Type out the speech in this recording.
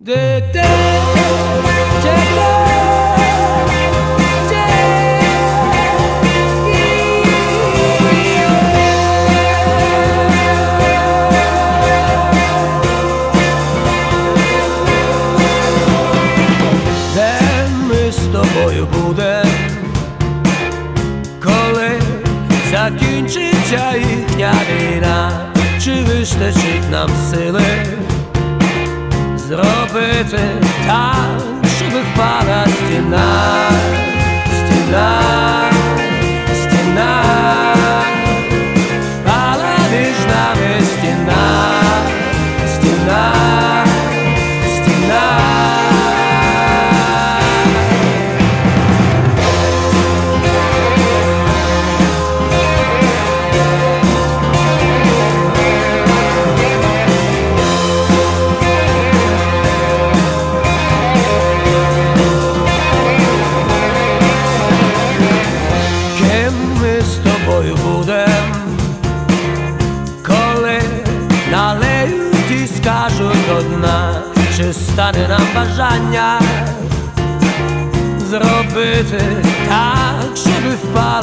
З тобою буде, коли закінчиться їхня війна, чи вистачить нам сили zrobity tak, żeby wpadać w nas. godna, czy stary na bażaniach, zrobity tak, żeby wpadł.